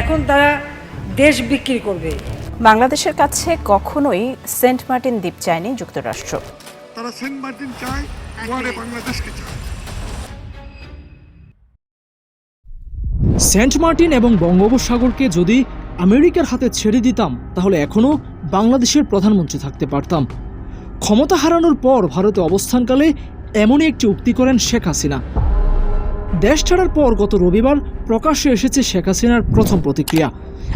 এখন তারা দেশ বিক্রি করবে। বাংলাদেশের কাছে কখনোই সেন্ট মার্টিন দ্বীপ চায়নি যুক্তরাষ্ট্র। তারা সেন্ট মার্টিন চায় বাংলাদেশকে চায়। সেন্ট মার্টিন এবং বঙ্গোপসাগরকে যদি আমেরিকার হাতে ছেড়ে দিতাম তাহলে এখনও বাংলাদেশের প্রধানমন্ত্রী থাকতে পারতাম। ক্ষমতা হারানোর পর ভারতে অবস্থানকালে এমনই একটি উক্তি করেন শেখ হাসিনা। দেশ ছাড়ার পর গত রবিবার প্রকাশ্যে এসেছে শেখ হাসিনার প্রথম প্রতিক্রিয়া।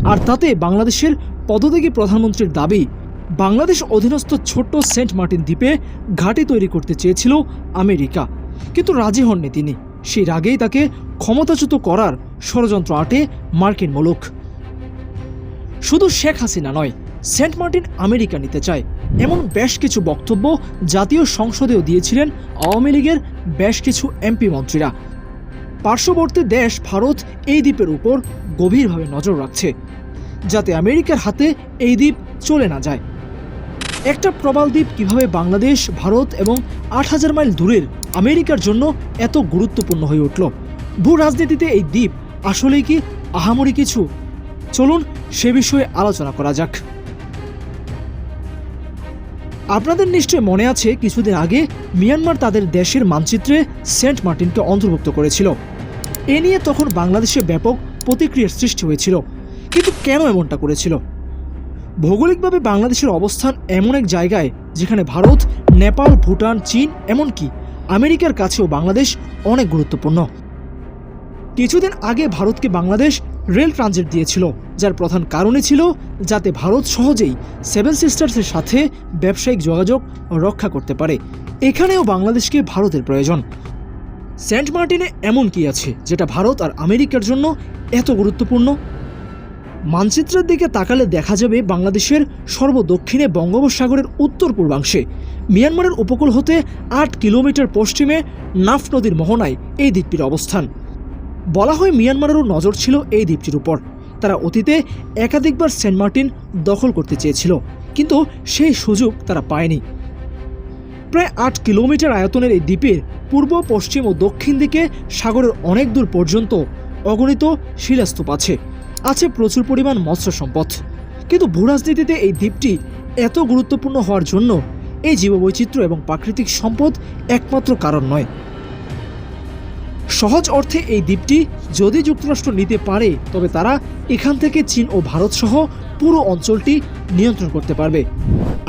আর তাতে বাংলাদেশের পদত্যাগী প্রধানমন্ত্রীর দাবি, বাংলাদেশ অধীনস্থ ছোট্ট সেন্ট মার্টিন দ্বীপে ঘাঁটি তৈরি করতে চেয়েছিল আমেরিকা। কিন্তু রাজি হননি তিনি। সেই রাগেই তাকে ক্ষমতাচ্যুত করার ষড়যন্ত্র আটে মার্কিন মুলুক। শুধু শেখ হাসিনা নয়, সেন্ট মার্টিন আমেরিকা নিতে চায়। এমন বেশ কিছু বক্তব্য জাতীয় সংসদেও দিয়েছিলেন আওয়ামী লীগের বেশ কিছু এমপি মন্ত্রীরা। পার্শ্ববর্তী দেশ ভারত এই দ্বীপের উপর গভীরভাবে নজর রাখছে, যাতে আমেরিকার হাতে এই দ্বীপ চলে না যায়। একটা প্রবাল দ্বীপ কীভাবে বাংলাদেশ, ভারত এবং আট হাজার মাইল দূরের আমেরিকার জন্য এত গুরুত্বপূর্ণ হয়ে উঠল? ভূ রাজনীতিতে এই দ্বীপ আসলেই কি আহামরি কিছু? চলুন সে বিষয়ে আলোচনা করা যাক। আপনাদের নিশ্চয় মনে আছে, কিছুদিন আগে মিয়ানমার তাদের দেশের মানচিত্রে সেন্ট মার্টিনকে অন্তর্ভুক্ত করেছিল। এ নিয়ে তখন বাংলাদেশে ব্যাপক প্রতিক্রিয়ার সৃষ্টি হয়েছিল। কিন্তু কেন এমনটা করেছিল? ভৌগোলিকভাবে বাংলাদেশের অবস্থান এমন এক জায়গায়, যেখানে ভারত, নেপাল, ভুটান, চীন, এমনকি আমেরিকার কাছেও বাংলাদেশ অনেক গুরুত্বপূর্ণ। কিছুদিন আগে ভারতকে বাংলাদেশ রেল ট্রানজিট দিয়েছিল, যার প্রধান কারণই ছিল যাতে ভারত সহজেই সেভেন সিস্টার্সের সাথে ব্যবসায়িক যোগাযোগ রক্ষা করতে পারে। এখানেও বাংলাদেশকে ভারতের প্রয়োজন। সেন্ট মার্টিনে এমন কি আছে, যেটা ভারত আর আমেরিকার জন্য এত গুরুত্বপূর্ণ? মানচিত্রের দিকে তাকালে দেখা যাবে বাংলাদেশের সর্বদক্ষিণে বঙ্গোপসাগরের উত্তর পূর্বাংশে মিয়ানমারের উপকূল হতে আট কিলোমিটার পশ্চিমে নাফ নদীর মোহনায় এই দ্বীপটির অবস্থান। বলা হয় মিয়ানমারেরও নজর ছিল এই দ্বীপটির উপর। তারা অতীতে একাধিকবার সেন্ট মার্টিন দখল করতে চেয়েছিল, কিন্তু সেই সুযোগ তারা পায়নি। প্রায় আট কিলোমিটার আয়তনের এই দ্বীপের পূর্ব, পশ্চিম ও দক্ষিণ দিকে সাগরের অনেক দূর পর্যন্ত অগণিত শিলাস্তূপ আছে। আছে প্রচুর পরিমাণ মৎস্য সম্পদ। কিন্তু ভূরাজনীতিতে এই দ্বীপটি এত গুরুত্বপূর্ণ হওয়ার জন্য এই জীববৈচিত্র্য এবং প্রাকৃতিক সম্পদ একমাত্র কারণ নয়। সহজ অর্থে এই দ্বীপটি যদি যুক্তরাষ্ট্র নিতে পারে, তবে তারা এখান থেকে চীন ও ভারত সহ পুরো অঞ্চলটি নিয়ন্ত্রণ করতে পারবে।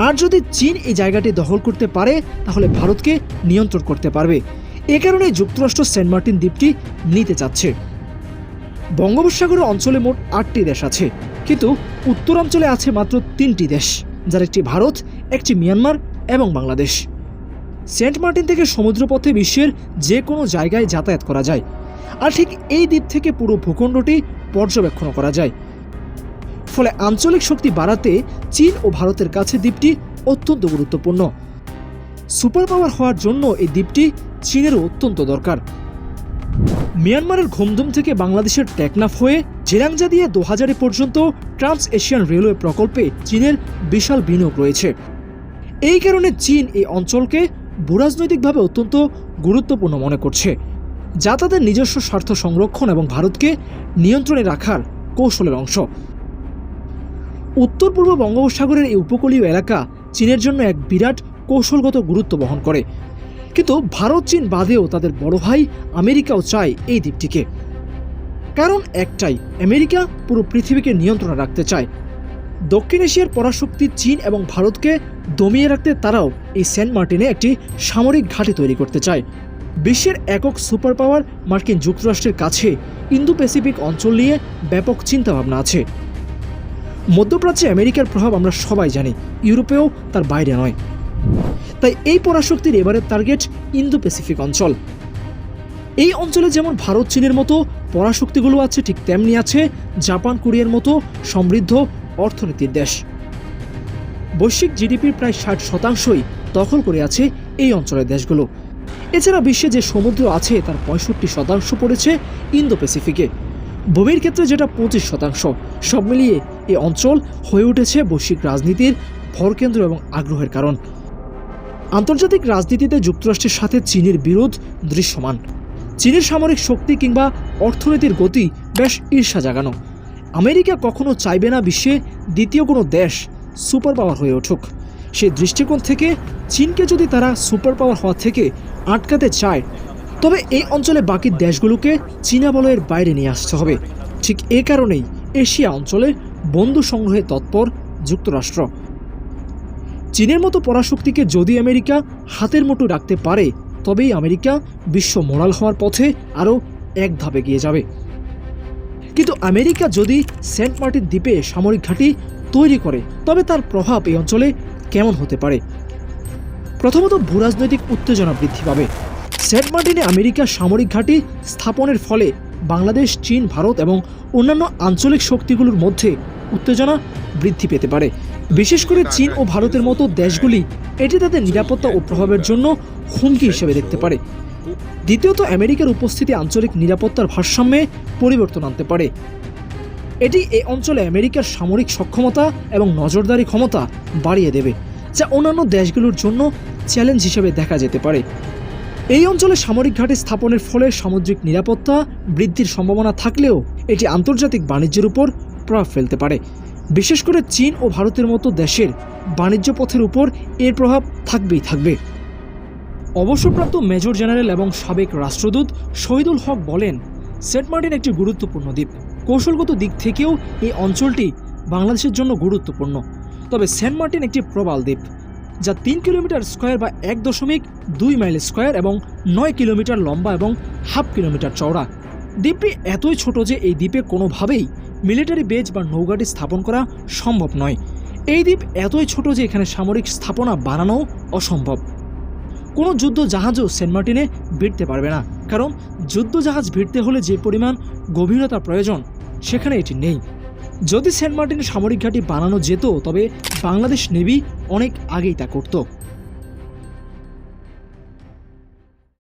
আর যদি চীন এই জায়গাটি দখল করতে পারে, তাহলে ভারতকে নিয়ন্ত্রণ করতে পারবে। এ কারণে যুক্তরাষ্ট্র সেন্ট মার্টিন দ্বীপটি নিতে চাচ্ছে। বঙ্গোপসাগরের অঞ্চলে মোট আটটি দেশ আছে, কিন্তু উত্তরাঞ্চলে আছে মাত্র তিনটি দেশ, যার একটি ভারত, একটি মিয়ানমার এবং বাংলাদেশ। সেন্ট মার্টিন থেকে সমুদ্রপথে বিশ্বের যে কোনো জায়গায় যাতায়াত করা যায়। আর ঠিক এই দ্বীপ থেকে পুরো ভূখণ্ডটি পর্যবেক্ষণ করা যায়। ফলে আঞ্চলিক শক্তি বাড়াতে চীন ও ভারতের কাছে দ্বীপটি অত্যন্ত গুরুত্বপূর্ণ। সুপার পাওয়ার হওয়ার জন্য এই দ্বীপটি চীনেরও অত্যন্ত দরকার। মিয়ানমারের ঘুমধুম থেকে বাংলাদেশের টেকনাফ হয়ে জেরাংজা দিয়ে দু হাজারে পর্যন্ত ট্রান্স এশিয়ান রেলওয়ে প্রকল্পে চীনের বিশাল বিনিয়োগ রয়েছে। এই কারণে চীন এই অঞ্চলকে ভূরাজনৈতিকভাবে অত্যন্ত গুরুত্বপূর্ণ মনে করছে। যা তাদের নিজস্ব স্বার্থ সংরক্ষণ এবং ভারতকে নিয়ন্ত্রণে রাখার কৌশলের অংশ। উত্তর পূর্ব বঙ্গোপসাগরের এই উপকূলীয় এলাকা চীনের জন্য এক বিরাট কৌশলগত গুরুত্ব বহন করে। কিন্তু ভারত, চীন বাদেও তাদের বড় ভাই আমেরিকাও চায় এই দ্বীপটিকে। কারণ একটাই, আমেরিকা পুরো পৃথিবীকে নিয়ন্ত্রণে রাখতে চায়। দক্ষিণ এশিয়ার পরাশক্তি চীন এবং ভারতকে দমিয়ে রাখতে তারাও এই সেন্ট মার্টিনে একটি সামরিক ঘাঁটি তৈরি করতে চায়। বিশ্বের একক সুপার পাওয়ার মার্কিন যুক্তরাষ্ট্রের কাছে ইন্দো প্যাসিফিক অঞ্চল নিয়ে ব্যাপক চিন্তাভাবনা আছে। মধ্যপ্রাচ্যে আমেরিকার প্রভাব আমরা সবাই জানি, ইউরোপেও তার বাইরে নয়। তাই এই পরাশক্তির এবারের টার্গেট ইন্দো প্যাসিফিক অঞ্চল। এই অঞ্চলে যেমন ভারত, চীনের মতো পরাশক্তিগুলো আছে, ঠিক তেমনি আছে, জাপান, কোরিয়ার মতো সমৃদ্ধ অর্থনীতির দেশ। বৈশ্বিক জিডিপির প্রায় ষাট শতাংশই দখল করে আছে এই অঞ্চলের দেশগুলো। এছাড়া বিশ্বে যে সমুদ্র আছে তার পঁয়ষট্টি শতাংশ পড়েছে ইন্দো প্যাসিফিকে ভূমির ক্ষেত্রে যেটা পঁচিশ শতাংশ, সব মিলিয়ে এই অঞ্চল হয়ে উঠেছে বৈশ্বিক রাজনীতির ভরকেন্দ্র এবং আগ্রহের কারণ। আন্তর্জাতিক রাজনীতিতে যুক্তরাষ্ট্রের সাথে চীনের বিরোধ দৃশ্যমান। চীনের সামরিক শক্তি কিংবা অর্থনীতির গতি বেশ ঈর্ষা জাগানো। আমেরিকা কখনো চাইবে না বিশ্বে দ্বিতীয় কোনো দেশ সুপার পাওয়ার হয়ে উঠুক। সে দৃষ্টিকোণ থেকে চীনকে যদি তারা সুপার পাওয়ার হওয়া থেকে আটকাতে চায়, তবে এই অঞ্চলে বাকি দেশগুলোকে চীনা বলয়ের বাইরে নিয়ে আসতে হবে। ঠিক এ কারণেই এশিয়া অঞ্চলে বন্ধু সংগ্রহে তৎপর যুক্তরাষ্ট্র। চীনের মতো পরাশক্তিকে যদি আমেরিকা হাতের মুঠো রাখতে পারে, তবেই আমেরিকা বিশ্ব মোরাল হওয়ার পথে আরও এক ধাপে গিয়ে যাবে। কিন্তু আমেরিকা যদি সেন্ট মার্টিন দ্বীপে সামরিক ঘাঁটি তৈরি করে, তবে তার প্রভাব এই অঞ্চলে কেমন হতে পারে? প্রথমত ভূরাজনৈতিক উত্তেজনা বৃদ্ধি পাবে। সেন্ট মার্টিনে আমেরিকার সামরিক ঘাঁটি স্থাপনের ফলে বাংলাদেশ, চীন, ভারত এবং অন্যান্য আঞ্চলিক শক্তিগুলোর মধ্যে উত্তেজনা বৃদ্ধি পেতে পারে। বিশেষ করে চীন ও ভারতের মতো দেশগুলি এটি তাদের নিরাপত্তা ও প্রভাবের জন্য হুমকি হিসেবে দেখতে পারে। দ্বিতীয়ত আমেরিকার উপস্থিতি আঞ্চলিক নিরাপত্তার ভারসাম্যে পরিবর্তন আনতে পারে। এটি এই অঞ্চলে আমেরিকার সামরিক সক্ষমতা এবং নজরদারি ক্ষমতা বাড়িয়ে দেবে, যা অন্যান্য দেশগুলোর জন্য চ্যালেঞ্জ হিসেবে দেখা যেতে পারে। এই অঞ্চলে সামরিক ঘাঁটি স্থাপনের ফলে সামুদ্রিক নিরাপত্তা বৃদ্ধির সম্ভাবনা থাকলেও এটি আন্তর্জাতিক বাণিজ্যের উপর প্রভাব ফেলতে পারে। বিশেষ করে চীন ও ভারতের মতো দেশের বাণিজ্য পথের উপর এর প্রভাব থাকবেই থাকবে। অবসরপ্রাপ্ত মেজর জেনারেল এবং সাবেক রাষ্ট্রদূত শহীদুল হক বলেন, সেন্ট মার্টিন একটি গুরুত্বপূর্ণ দ্বীপ। কৌশলগত দিক থেকেও এই অঞ্চলটি বাংলাদেশের জন্য গুরুত্বপূর্ণ। তবে সেন্ট মার্টিন একটি প্রবাল দ্বীপ, যা তিন কিলোমিটার স্কোয়ার বা এক দশমিক দুই মাইল স্কোয়ার এবং নয় কিলোমিটার লম্বা এবং হাফ কিলোমিটার চওড়া। দ্বীপটি এতই ছোট যে এই দ্বীপে কোনোভাবেই মিলিটারি বেজ বা নৌঘাটি স্থাপন করা সম্ভব নয়। এই দ্বীপ এতই ছোট যে এখানে সামরিক স্থাপনা বানানো অসম্ভব। কোনো যুদ্ধ জাহাজও সেন্ট মার্টিনে ভিড়তে পারবে না। কারণ যুদ্ধ জাহাজ ভিড়তে হলে যে পরিমাণ গভীরতা প্রয়োজন, সেখানে এটি নেই। যদি সেন্ট মার্টিনে সামরিক ঘাঁটি বানানো যেত, তবে বাংলাদেশ নেভি অনেক আগেই তা করত।